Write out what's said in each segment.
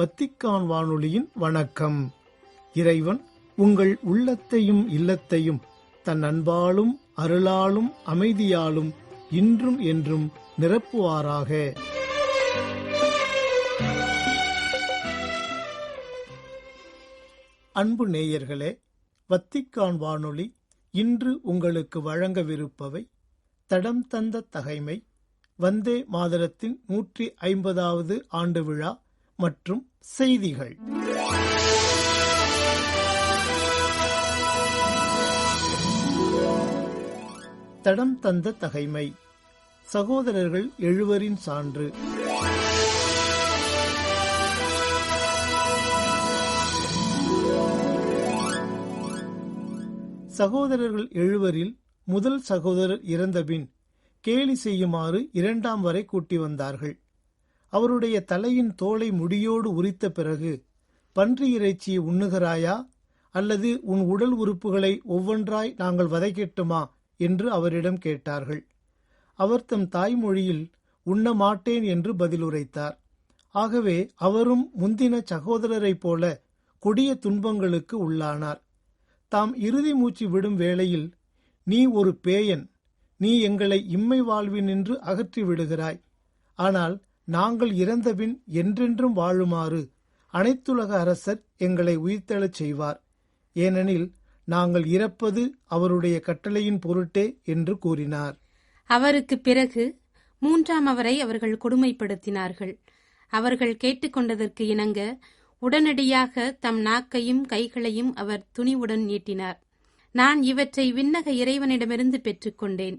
Vatican வானொலியின் வணக்கம். இறைவன் உங்கள் உள்ளத்தையும் இல்லத்தையும் தன் அன்பாலும் அருளாலும் அமைதியாலும் இன்றும் என்றும் நிரப்புவாராக. அன்பு நேயர்களே வத்திக்கான் வானொலி இன்று உங்களுக்கு வழங்கவிருப்பவை தடம் தந்த தகைமை வந்தே மாதரத்தின் நூற்றி ஐம்பதாவது ஆண்டு விழா மற்றும் செய்திகள். தடம் தந்த தகைமை. சகோதரர்கள் எழுவரின் சான்று. சகோதரர்கள் எழுவரில் முதல் சகோதரர் இறந்தபின் கேலி செய்யுமாறு இரண்டாம் வரை கூட்டி வந்தார்கள். அவருடைய தலையின் தோலை முடியோடு உரித்த பிறகு பன்றி இறைச்சியை உண்ணுகிறாயா? அல்லது உன் உடல் உறுப்புகளை ஒவ்வொன்றாய் நாங்கள் வதைக்கட்டுமா? என்று அவரிடம் கேட்டார்கள். அவர் தம் தாய்மொழியில் உண்ண மாட்டேன் என்று பதிலுரைத்தார். ஆகவே அவரும் முந்தின சகோதரரைப் போல கொடிய துன்பங்களுக்கு உள்ளானார். தாம் இறுதி மூச்சு விடும் வேளையில் நீ ஒரு பேயன். நீ எங்களை இம்மை வாழ்வினின்று அகற்றி விடுகிறாய் ஆனால் நாங்கள் இறந்தபின் என்றென்றும் வாழுமாறு அனைத்துலக அரசர் எங்களை உயிர்த்தெழச் செய்வார். ஏனெனில் நாங்கள் இறப்பது அவருடைய கட்டளையின் பொருட்டே என்று கூறினார். அவருக்கு பிறகு மூன்றாம் அவரை அவர்கள் கொடுமைப்படுத்தினார்கள். அவர்கள் கேட்டுக்கொண்டதற்கு இணங்க உடனடியாக தம் நாக்கையும் கைகளையும் அவர் துணிவுடன் நீட்டினார். நான் இவற்றை விண்ணக இறைவனிடமிருந்து பெற்றுக்கொண்டேன்.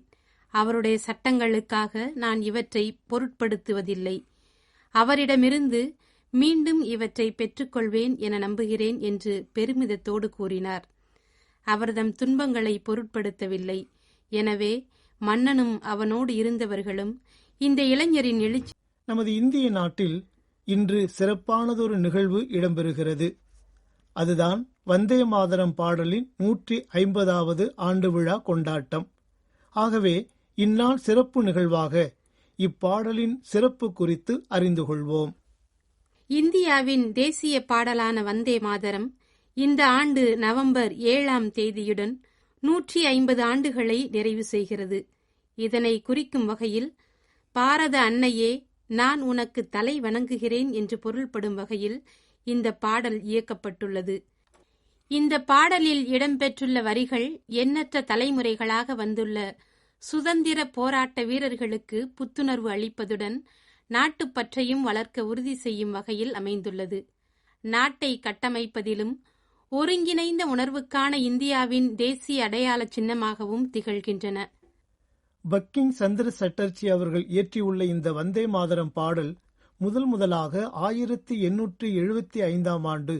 அவருடைய சட்டங்களுக்காக நான் இவற்றை பொருட்படுத்துவதில்லை. அவரிடமிருந்து மீண்டும் இவற்றை பெற்றுக்கொள்வேன் என நம்புகிறேன் என்று பெருமிதத்தோடு கூறினார். அவர்தம் துன்பங்களை பொருட்படுத்தவில்லை. எனவே மன்னனும் அவனோடு இருந்தவர்களும் இந்த இளைஞரின் எழுச்சி நமது இந்திய நாட்டில் இன்று சிறப்பானதொரு நிகழ்வு இடம்பெறுகிறது. அதுதான் வந்தே மாதரம் பாடலின் நூற்றி ஐம்பதாவது ஆண்டு விழா கொண்டாட்டம். ஆகவே இந்நாள் சிறப்பு நிகழ்வாக இப்பாடலின் சிறப்பு குறித்து அறிந்து கொள்வோம். இந்தியாவின் தேசிய பாடலான வந்தே மாதரம் இந்த ஆண்டு நவம்பர் ஏழாம் தேதியுடன் நூற்றி ஐம்பது ஆண்டுகளை நிறைவு செய்கிறது. இதனை குறிக்கும் வகையில் பாரத அன்னையே நான் உனக்கு தலை வணங்குகிறேன் என்று பொருள்படும் வகையில் இந்த பாடல் இயக்கப்பட்டுள்ளது. இந்த பாடலில் இடம்பெற்றுள்ள வரிகள் எண்ணற்ற தலைமுறைகளாக வந்துள்ள சுதந்திர போராட்ட வீரர்களுக்கு புத்துணர்வு அளிப்பதுடன் நாட்டுப்பற்றையும் வளர்க்க உறுதி செய்யும் வகையில் அமைந்துள்ளது. நாட்டை கட்டமைப்பதிலும் ஒருங்கிணைந்த உணர்வுக்கான இந்தியாவின் தேசிய அடையாள சின்னமாகவும் திகழ்கின்றன. பக்கிங் சந்திர சட்டர்ஜி அவர்கள் இயற்றியுள்ள இந்த வந்தே மாதரம் பாடல் முதல் முதலாக ஆயிரத்தி எண்ணூற்றி எழுபத்தி ஐந்தாம் ஆண்டு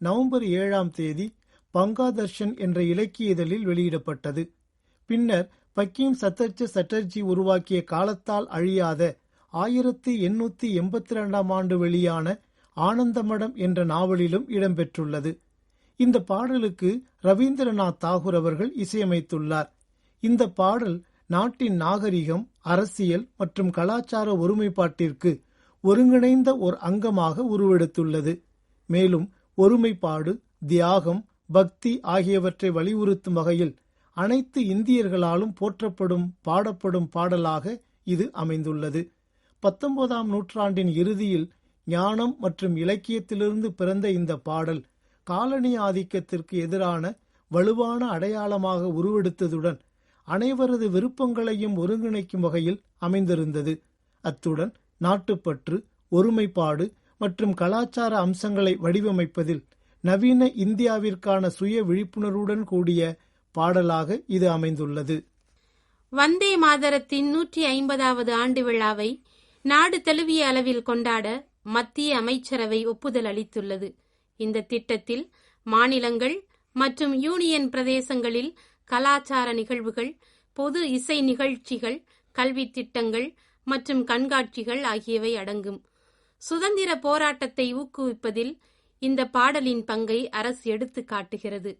நவம்பர் ஏழாம் தேதி பங்காதர்ஷன் என்ற இலக்கிய இதழில் வெளியிடப்பட்டது. பின்னர் பக்கீம் சத்தர்ஜ சட்டர்ஜி உருவாக்கிய காலத்தால் அழியாத ஆயிரத்தி எண்ணூத்தி எண்பத்தி இரண்டாம் ஆண்டு வெளியான ஆனந்தமடம் என்ற நாவலிலும் இடம்பெற்றுள்ளது. இந்த பாடலுக்கு ரவீந்திரநாத் தாகூர் அவர்கள் இசையமைத்துள்ளார். இந்த பாடல் நாட்டின் நாகரிகம் அரசியல் மற்றும் கலாச்சார ஒருமைப்பாட்டிற்கு ஒருங்கிணைந்த ஒரு அங்கமாக உருவெடுத்துள்ளது. மேலும் ஒருமைப்பாடு தியாகம் பக்தி ஆகியவற்றை வலியுறுத்தும் வகையில் அனைத்து இந்தியர்களாலும் போற்றப்படும் பாடப்படும் பாடலாக இது அமைந்துள்ளது. பத்தொன்பதாம் நூற்றாண்டின் இறுதியில் ஞானம் மற்றும் இலக்கியத்திலிருந்து பிறந்த இந்த பாடல் காலனி ஆதிக்கத்திற்கு எதிரான வலுவான அடையாளமாக உருவெடுத்ததுடன் அனைவரது விருப்பங்களையும் ஒருங்கிணைக்கும் வகையில் அமைந்திருந்தது. அத்துடன் நாட்டுப்பற்று ஒருமைப்பாடு மற்றும் கலாச்சார அம்சங்களை வடிவமைப்பதில் நவீன இந்தியாவிற்கான சுய விழிப்புணர்வுடன் கூடிய பாடலாக இது அமைந்துள்ளது. வந்தே மாதரத்தின் நூற்றி ஐம்பதாவது ஆண்டு விழாவை நாடு தழுவிய அளவில் கொண்டாட மத்திய அமைச்சரவை ஒப்புதல் அளித்துள்ளது. இந்த திட்டத்தில் மாநிலங்கள் மற்றும் யூனியன் பிரதேசங்களில் கலாச்சார நிகழ்வுகள் பொது இசை நிகழ்ச்சிகள் கல்வி திட்டங்கள் மற்றும் கண்காட்சிகள் ஆகியவை அடங்கும். சுதந்திர போராட்டத்தை ஊக்குவிப்பதில் இந்த பாடலின் பங்கை அரசு எடுத்து காட்டுகிறது.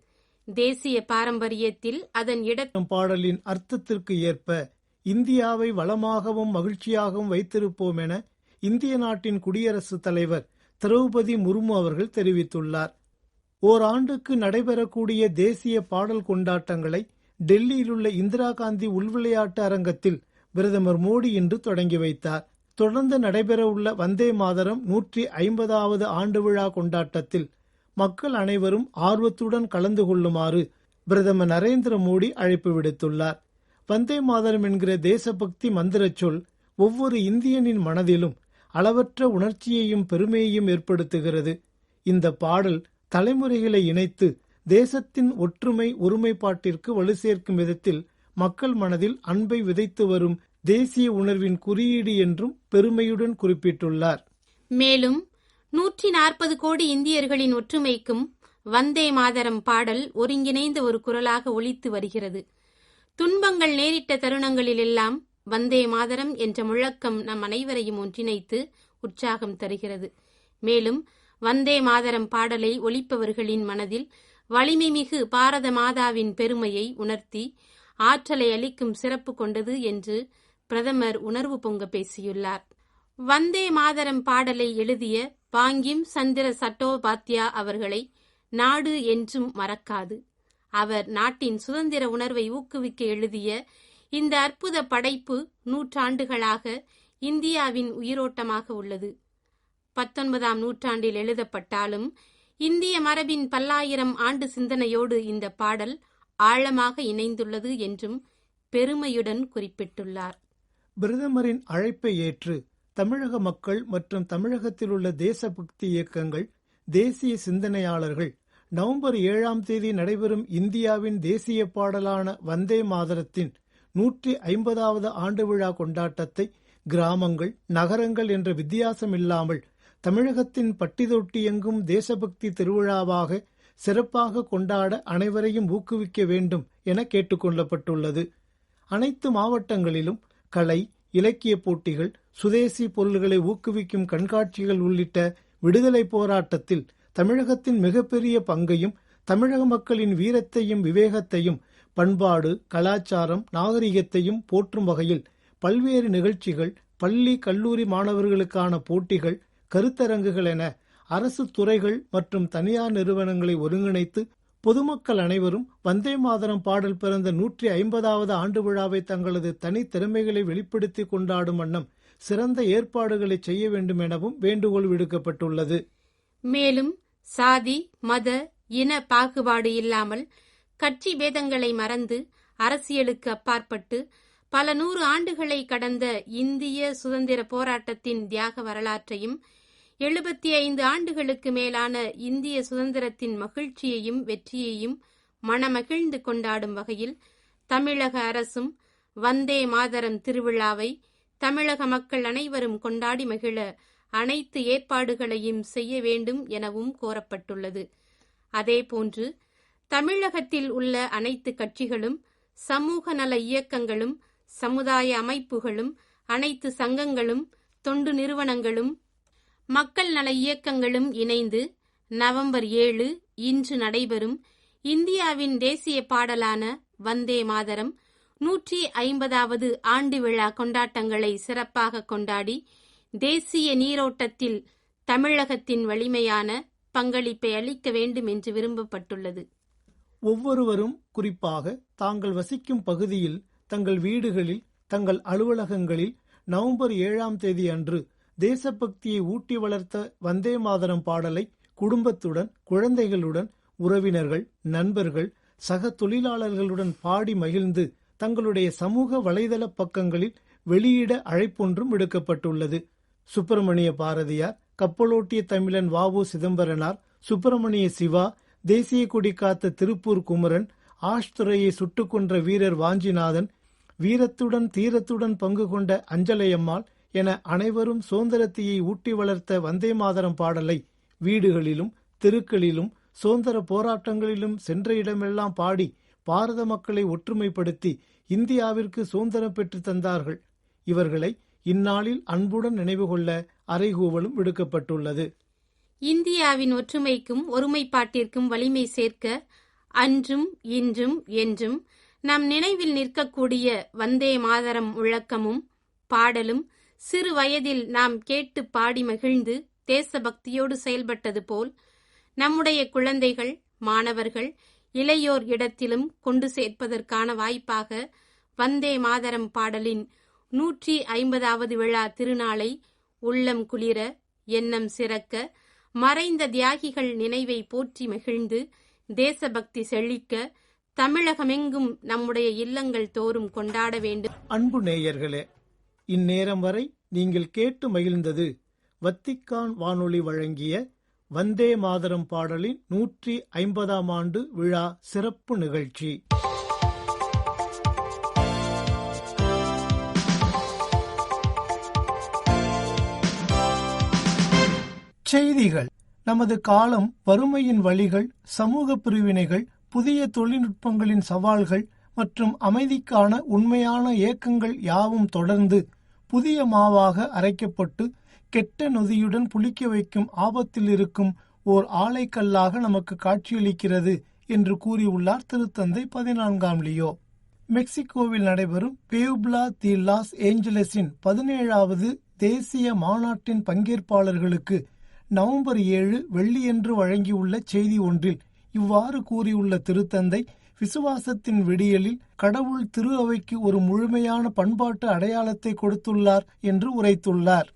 தேசிய பாரம்பரியத்தில் அதன் இடம் பாடலின் அர்த்தத்திற்கு ஏற்ப இந்தியாவை வளமாகவும் மகிழ்ச்சியாகவும் வைத்திருப்போம் என இந்திய நாட்டின் குடியரசுத் தலைவர் திரௌபதி முர்மு அவர்கள் தெரிவித்துள்ளார். ஓராண்டுக்கு நடைபெறக்கூடிய தேசிய பாடல் கொண்டாட்டங்களை டெல்லியிலுள்ள இந்திரா காந்தி உள்விளையாட்டு அரங்கத்தில் பிரதமர் மோடி இன்று தொடங்கி வைத்தார். தொடர்ந்து நடைபெறவுள்ள வந்தே மாதரம் நூற்றி ஐம்பதாவது ஆண்டு விழா கொண்டாட்டத்தில் மக்கள் அனைவரும் ஆர்வத்துடன் கலந்து கொள்ளுமாறு பிரதமர் நரேந்திர மோடி அழைப்பு விடுத்துள்ளார். வந்தே மாதரம் என்கிற தேசபக்தி மந்திரச் சொல் ஒவ்வொரு இந்தியனின் மனதிலும் அளவற்ற உணர்ச்சியையும் பெருமையையும் ஏற்படுத்துகிறது. இந்த பாடல் தலைமுறைகளை இணைத்து தேசத்தின் ஒற்றுமை ஒருமைப்பாட்டிற்கு வலு சேர்க்கும் விதத்தில் மக்கள் மனதில் அன்பை விதைத்து வரும் தேசிய உணர்வின் குறியீடு என்றும் பெருமையுடன் குறிப்பிட்டுள்ளார். மேலும் நூற்றி நாற்பது கோடி இந்தியர்களின் ஒற்றுமைக்கும் வந்தே மாதரம் பாடல் ஒருங்கிணைந்த ஒரு குரலாக ஒழித்து வருகிறது. துன்பங்கள் நேரிட்ட தருணங்களில் எல்லாம் வந்தே மாதரம் என்ற முழக்கம் நம் அனைவரையும் ஒன்றிணைத்து உற்சாகம் தருகிறது. மேலும் வந்தே மாதரம் பாடலை ஒழிப்பவர்களின் மனதில் வலிமை மிகு பாரத மாதாவின் பெருமையை உணர்த்தி ஆற்றலை அளிக்கும் சிறப்பு கொண்டது என்று பிரதமர் உணர்வு பொங்க பேசியுள்ளார். வந்தே மாதரம் பாடலை எழுதிய பாங்கிம் சந்திர சட்டோபாத்யா அவர்களை நாடு என்றும் மறக்காது. அவர் நாட்டின் சுதந்திர உணர்வை ஊக்குவிக்க எழுதிய இந்த அற்புத படைப்பு நூற்றாண்டுகளாக இந்தியாவின் உயிரோட்டமாக உள்ளது. பத்தொன்பதாம் நூற்றாண்டில் எழுதப்பட்டாலும் இந்திய மரபின் பல்லாயிரம் ஆண்டு சிந்தனையோடு இந்த பாடல் ஆழமாக இணைந்துள்ளது என்றும் பெருமையுடன் குறிப்பிட்டுள்ளார். பிரதமரின் அழைப்பை ஏற்று தமிழக மக்கள் மற்றும் தமிழகத்தில் உள்ள தேசபக்தி இயக்கங்கள் தேசிய சிந்தனையாளர்கள். நவம்பர் ஏழாம் தேதி நடைபெறும் இந்தியாவின் தேசிய பாடலான வந்தே மாதரத்தின் நூற்றி ஐம்பதாவது ஆண்டு விழா கொண்டாட்டத்தை கிராமங்கள் நகரங்கள் என்ற வித்தியாசம் இல்லாமல் தமிழகத்தின் பட்டிதொட்டி எங்கும் தேசபக்தி திருவிழாவாக சிறப்பாக கொண்டாட அனைவரையும் ஊக்குவிக்க வேண்டும் என கேட்டுக்கொள்ளப்பட்டுள்ளது. அனைத்து மாவட்டங்களிலும் கலை இலக்கிய போட்டிகள் சுதேசி பொருள்களை ஊக்குவிக்கும் கண்காட்சிகள் உள்ளிட்ட விடுதலை போராட்டத்தில் தமிழகத்தின் மிகப்பெரிய பங்கையும் தமிழக மக்களின் வீரத்தையும் விவேகத்தையும் பண்பாடு கலாச்சாரம் நாகரிகத்தையும் போற்றும் வகையில் பல்வேறு நிகழ்ச்சிகள் பள்ளி கல்லூரி மாணவர்களுக்கான போட்டிகள் கருத்தரங்குகள் என அரசு துறைகள் மற்றும் தனியார் நிறுவனங்களை ஒருங்கிணைத்து பொதுமக்கள் அனைவரும் வந்தே மாதரம் பாடல் பிறந்த நூற்றி ஐம்பதாவது ஆண்டு விழாவை தங்களது தனி திறமைகளை வெளிப்படுத்தி கொண்டாடும் வண்ணம் சிறந்த ஏற்பாடுகளை செய்ய வேண்டும் எனவும் வேண்டுகோள் விடுக்கப்பட்டுள்ளது. மேலும் சாதி மத இன பாகுபாடு இல்லாமல் கட்சி பேதங்களை மறந்து அரசியலுக்கு அப்பாற்பட்டு பல நூறு ஆண்டுகளை கடந்த இந்திய சுதந்திர போராட்டத்தின் தியாக வரலாற்றையும் எழுபத்தி ஐந்து ஆண்டுகளுக்கு மேலான இந்திய சுதந்திரத்தின் மகிழ்ச்சியையும் வெற்றியையும் மனமகிழ்ந்து கொண்டாடும் வகையில் தமிழக அரசும் வந்தே மாதரம் திருவிழாவை தமிழக மக்கள் அனைவரும் கொண்டாடி மகிழ அனைத்து ஏற்பாடுகளையும் செய்ய வேண்டும் எனவும் கோரப்பட்டுள்ளது. அதேபோன்று தமிழகத்தில் உள்ள அனைத்து கட்சிகளும் சமூக நல இயக்கங்களும் சமுதாய அமைப்புகளும் அனைத்து சங்கங்களும் தொண்டு நிறுவனங்களும் மக்கள் நல இயக்கங்களும் இணைந்து நவம்பர் ஏழு இன்று நடைபெறும் இந்தியாவின் தேசிய பாடலான வந்தே மாதரம் நூற்றி ஐம்பதாவது ஆண்டு விழா கொண்டாட்டங்களை சிறப்பாக கொண்டாடி தேசிய நீரோட்டத்தில் தமிழகத்தின் வலிமையான பங்களிப்பை அளிக்க வேண்டும் என்று விரும்பப்பட்டுள்ளது. ஒவ்வொருவரும் குறிப்பாக தாங்கள் வசிக்கும் பகுதியில் தங்கள் வீடுகளில் தங்கள் அலுவலகங்களில் நவம்பர் ஏழாம் தேதி அன்று தேசபக்தியை ஊட்டி வளர்த்த வந்தே மாதரம் பாடலை குடும்பத்துடன் குழந்தைகளுடன் உறவினர்கள் நண்பர்கள் சக தொழிலாளர்களுடன் பாடி மகிழ்ந்து தங்களுடைய சமூக வலைதள பக்கங்களில் வெளியிட அழைப்பொன்றும் விடுக்கப்பட்டுள்ளது. சுப்பிரமணிய பாரதியார் கப்பலோட்டிய தமிழன் வாவு சிதம்பரனார் சுப்பிரமணிய சிவா தேசிய கொடி காத்த திருப்பூர் குமரன் ஆஷ்துறையை சுட்டுக் கொன்ற வீரர் வாஞ்சிநாதன் வீரத்துடன் தீரத்துடன் பங்கு கொண்ட அஞ்சலையம்மாள் என அனைவரும் சுதந்திரத்தையை ஊட்டி வளர்த்த வந்தே மாதரம் பாடலை வீடுகளிலும் தெருக்களிலும் சுதந்திர போராட்டங்களிலும் சென்ற இடமெல்லாம் பாடி பாரத மக்களை ஒற்றுமைப்படுத்தி இந்தியாவிற்கு சுதந்திரம் பெற்று தந்தார்கள். இவர்களை இந்நாளில் அன்புடன் நினைவு கொள்ள அறைகூவலும் விடுக்கப்பட்டுள்ளது. இந்தியாவின் ஒற்றுமைக்கும் ஒருமைப்பாட்டிற்கும் வலிமை சேர்க்க அன்றும் இன்றும் என்றும் நம் நினைவில் நிற்கக்கூடிய வந்தே மாதரம் முழக்கமும் பாடலும் சிறு வயதில் நாம் கேட்டு பாடி மகிழ்ந்து தேசபக்தியோடு செயல்பட்டது போல் நம்முடைய குழந்தைகள் மாணவர்கள் இளையோர் இடத்திலும் கொண்டு சேர்ப்பதற்கான வாய்ப்பாக வந்தே மாதரம் பாடலின் நூற்றி ஐம்பதாவது விழா திருநாளை உள்ளம் குளிர எண்ணம் சிறக்க மறைந்த தியாகிகள் நினைவை போற்றி மகிழ்ந்து தேசபக்தி செழிக்க தமிழகமெங்கும் நம்முடைய இல்லங்கள் தோறும் கொண்டாட வேண்டும். அன்பு நேயர்களே இந்நேரம் வரை நீங்கள் கேட்டு மகிழ்ந்தது. வத்திக்கான் வானொலி வழங்கிய வந்தே மாதரம் பாடலின் நூற்றி ஐம்பதாம் ஆண்டு விழா சிறப்பு நிகழ்ச்சி. செய்திகள். நமது காலம் வறுமையின் வழிகள் சமூக பிரிவினைகள் புதிய தொழில்நுட்பங்களின் சவால்கள் மற்றும் அமைதிக்கான உண்மையான இயக்கங்கள் யாவும் தொடர்ந்து புதிய மாவாக அரைக்கப்பட்டு கெட்ட நொதியுடன் புளிக்க வைக்கும் ஆபத்தில் இருக்கும் ஓர் ஆலைக்கல்லாக நமக்கு காட்சியளிக்கிறது என்று கூறியுள்ளார் திருத்தந்தை பதினான்காம் லியோ. மெக்சிகோவில் நடைபெறும் பேவ்ப்லா தி லாஸ் ஏஞ்சலஸின் பதினேழாவது தேசிய மாநாட்டின் பங்கேற்பாளர்களுக்கு நவம்பர் ஏழு வெள்ளியன்று வழங்கியுள்ள செய்தி ஒன்றில் இவ்வாறு கூறியுள்ள திருத்தந்தை விசுவாசத்தின் விடியலில் கடவுள் திரு அவைக்கு ஒரு முழுமையான பண்பாட்டு அடையாளத்தை கொடுத்துள்ளார் என்று உரைத்துள்ளார்.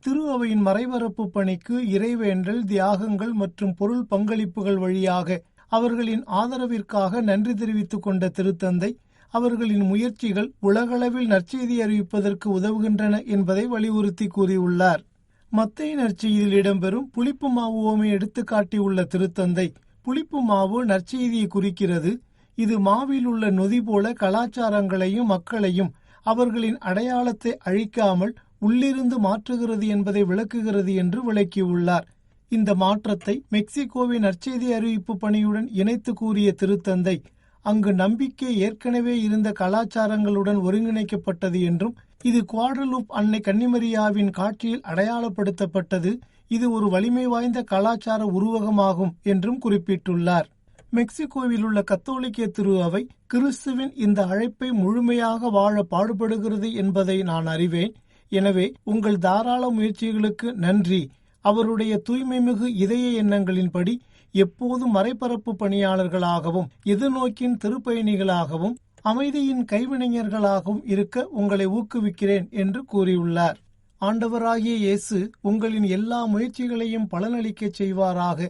திரு அவையின் மறைபரப்பு பணிக்கு இறைவேண்டல் தியாகங்கள் மற்றும் பொருள் பங்களிப்புகள் வழியாக அவர்களின் ஆதரவிற்காக நன்றி தெரிவித்துக் கொண்ட திருத்தந்தை அவர்களின் முயற்சிகள் உலகளவில் நற்செய்தி அறிவிப்பதற்கு உதவுகின்றன என்பதை வலியுறுத்தி கூறியுள்ளார். மத்திய நற்செய்தியில் இடம்பெறும் புளிப்பு மாவு ஓமை எடுத்துக்காட்டியுள்ள திருத்தந்தை புளிப்பு மாவு நற்செய்தியை குறிக்கிறது. இது மாவில் உள்ள நொதி போல கலாச்சாரங்களையும் மக்களையும் அவர்களின் அடையாளத்தை அழிக்காமல் உள்ளிருந்து மாற்றுகிறது என்பதை விளக்குகிறது என்று விளக்கியுள்ளார். இந்த மாற்றத்தை மெக்சிகோவின் நற்செய்தி அறிவிப்பு பணியுடன் இணைத்து கூறிய திருத்தந்தை அங்கு நம்பிக்கை ஏற்கனவே இருந்த கலாச்சாரங்களுடன் ஒருங்கிணைக்கப்பட்டது என்றும் இது குவாடலூப் அன்னை கன்னிமரியாவின் காட்சியில் அடையாளப்படுத்தப்பட்டது இது ஒரு வலிமை வாய்ந்த கலாச்சார உருவகமாகும் என்றும் குறிப்பிட்டுள்ளார். மெக்சிகோவில் உள்ள கத்தோலிக்க திரு அவை கிறிஸ்துவின் இந்த அழைப்பை முழுமையாக வாழ பாடுபடுகிறது என்பதை நான் அறிவேன். எனவே உங்கள் தாராள முயற்சிகளுக்கு நன்றி. அவருடைய தூய்மைமிகு இதய எண்ணங்களின்படி எப்போதும் மறைபரப்பு பணியாளர்களாகவும் எதிர்நோக்கின் திருப்பயணிகளாகவும் அமைதியின் கைவினைஞர்களாகவும் இருக்க உங்களை ஊக்குவிக்கிறேன் என்று கூறியுள்ளார். ஆண்டவராகிய இயேசு உங்களின் எல்லா முயற்சிகளையும் பலனளிக்கச் செய்வாராக.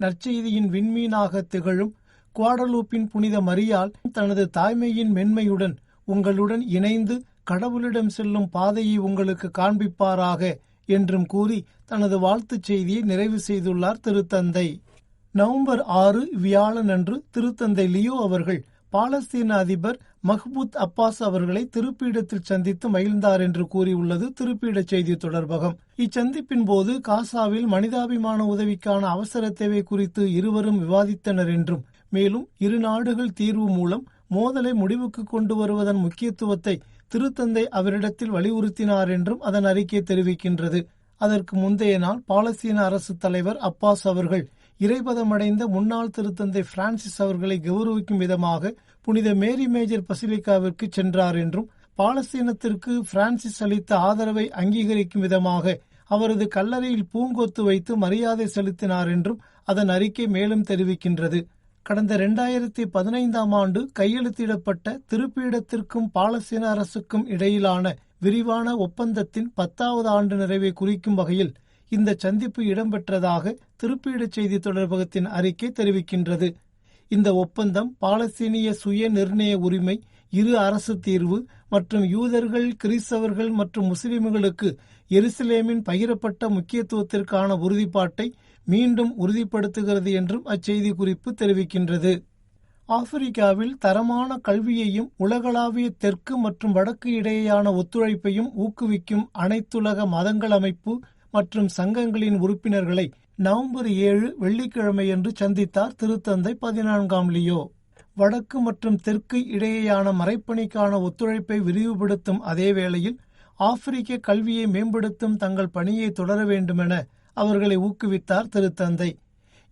நற்செய்தியின் விண்மீனாக திகழும் குவாடலூப்பின் புனித மரியால் தனது தாய்மையின் மென்மையுடன் உங்களுடன் இணைந்து கடவுளிடம் செல்லும் பாதையை உங்களுக்கு காண்பிப்பாராக என்றும் கூறி தனது வாழ்த்துச் செய்தியை நிறைவு செய்துள்ளார் திருத்தந்தை. நவம்பர் ஆறு வியாழன் அன்று திருத்தந்தை லியோ அவர்கள் பாலஸ்தீன அதிபர் மஹ்பூத் அப்பாஸ் அவர்களை திருப்பீடத்தில் சந்தித்து மகிழ்ந்தார் என்று கூறியுள்ளது திருப்பீட செய்தி தொடர்பகம். இச்சந்திப்பின் போது காசாவில் மனிதாபிமான உதவிக்கான அவசர தேவை குறித்து இருவரும் விவாதித்தனர் என்றும் மேலும் இரு நாடுகள் தீர்வு மூலம் மோதலை முடிவுக்கு கொண்டு வருவதன் முக்கியத்துவத்தை திருத்தந்தை அவரிடத்தில் வலியுறுத்தினார் என்றும் அதன் அறிக்கை தெரிவிக்கின்றது. அதற்கு முந்தைய நாள் பாலஸ்தீன அரசு தலைவர் அப்பாஸ் அவர்கள் இறைபதமடைந்த முன்னாள் திருத்தந்தை பிரான்சிஸ் அவர்களை கௌரவிக்கும் விதமாக புனித மேரி மேஜர் பசிலிக்காவிற்கு சென்றார் என்றும் பாலஸ்தீனத்திற்கு பிரான்சிஸ் அளித்த ஆதரவை அங்கீகரிக்கும் விதமாக அவரது கல்லறையில் பூங்கொத்து வைத்து மரியாதை செலுத்தினார் என்றும் அதன் அறிக்கை மேலும் தெரிவிக்கின்றது. கடந்த இரண்டாயிரத்தி பதினைந்தாம் ஆண்டு கையெழுத்திடப்பட்ட திருப்பீடத்திற்கும் பாலஸ்தீன அரசுக்கும் இடையிலான விரிவான ஒப்பந்தத்தின் பத்தாவது ஆண்டு நிறைவை குறிக்கும் வகையில் இந்த சந்திப்பு இடம்பெற்றதாக திருப்பீடு செய்தி தொடர்பகத்தின் அறிக்கை தெரிவிக்கின்றது. இந்த ஒப்பந்தம் பாலஸ்தீனிய சுய நிர்ணய உரிமை இரு அரசு தீர்வு மற்றும் யூதர்கள் கிறிஸ்தவர்கள் மற்றும் முஸ்லிம்களுக்கு எருசலேமின் பகிரப்பட்ட முக்கியத்துவத்திற்கான உறுதிப்பாட்டை மீண்டும் உறுதிப்படுத்துகிறது என்றும் அச்செய்தி குறிப்பு தெரிவிக்கின்றது. ஆப்பிரிக்காவில் தரமான கல்வியையும் உலகளாவிய தெற்கு மற்றும் வடக்கு இடையேயான ஒத்துழைப்பையும் ஊக்குவிக்கும் அனைத்துலக மதங்கள் அமைப்பு மற்றும் சங்கங்களின் உறுப்பினர்களை நவம்பர் ஏழு வெள்ளிக்கிழமையன்று சந்தித்தார் திருத்தந்தை பதினான்காம் லியோ. வடக்கு மற்றும் தெற்கு இடையேயான மறைப்பணிக்கான ஒத்துழைப்பை விரிவுபடுத்தும் அதே வேளையில் ஆப்பிரிக்க கல்வியை மேம்படுத்தும் தங்கள் பணியை தொடர வேண்டுமென அவர்களை ஊக்குவித்தார் திருத்தந்தை.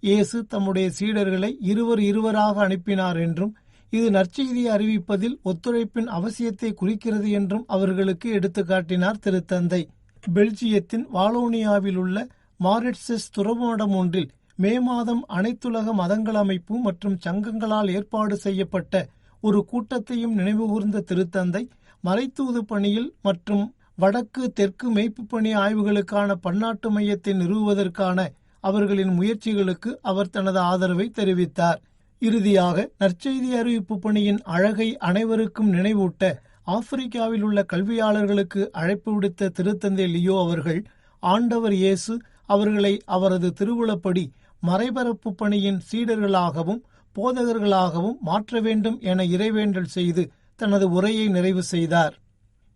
இயேசு தம்முடைய சீடர்களை இருவர் இருவராக அனுப்பினார் என்றும் இது நற்செய்தியை அறிவிப்பதில் ஒத்துழைப்பின் அவசியத்தை குறிக்கிறது என்றும் அவர்களுக்கு எடுத்துக்காட்டினார் திருத்தந்தை. பெல்ஜியத்தின் வாலோனியாவில் உள்ள மாரிட்ஸஸ் துறவுமடம் ஒன்றில் மே மாதம் அனைத்துலக மதங்கள் அமைப்பு மற்றும் சங்கங்களால் ஏற்பாடு செய்யப்பட்ட ஒரு கூட்டத்தையும் நினைவுகூர்ந்த திருத்தந்தை மறைத்தூது பணியில் மற்றும் வடக்கு தெற்கு மெய்ப்பு பணி ஆய்வுகளுக்கான பன்னாட்டு மையத்தை நிறுவுவதற்கான அவர்களின் முயற்சிகளுக்கு அவர் தனது ஆதரவை தெரிவித்தார். இறுதியாக நற்செய்தி அறிவிப்பு பணியின் அழகை அனைவருக்கும் நினைவூட்ட ஆப்பிரிக்காவில் உள்ள கல்வியாளர்களுக்கு அழைப்பு விடுத்த திருத்தந்தை லியோ அவர்கள் ஆண்டவர் இயேசு அவர்களை அவரது திருவுளப்படி மறைபரப்பு பணியின் சீடர்களாகவும் போதகர்களாகவும் மாற்ற வேண்டும் என இறைவேண்டல் செய்து தனது உரையை நிறைவு செய்தார்.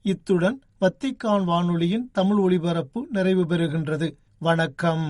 இத்துடன் வத்திக்கான் வானொலியின் தமிழ் ஒளிபரப்பு நிறைவு பெறுகின்றது. வணக்கம்.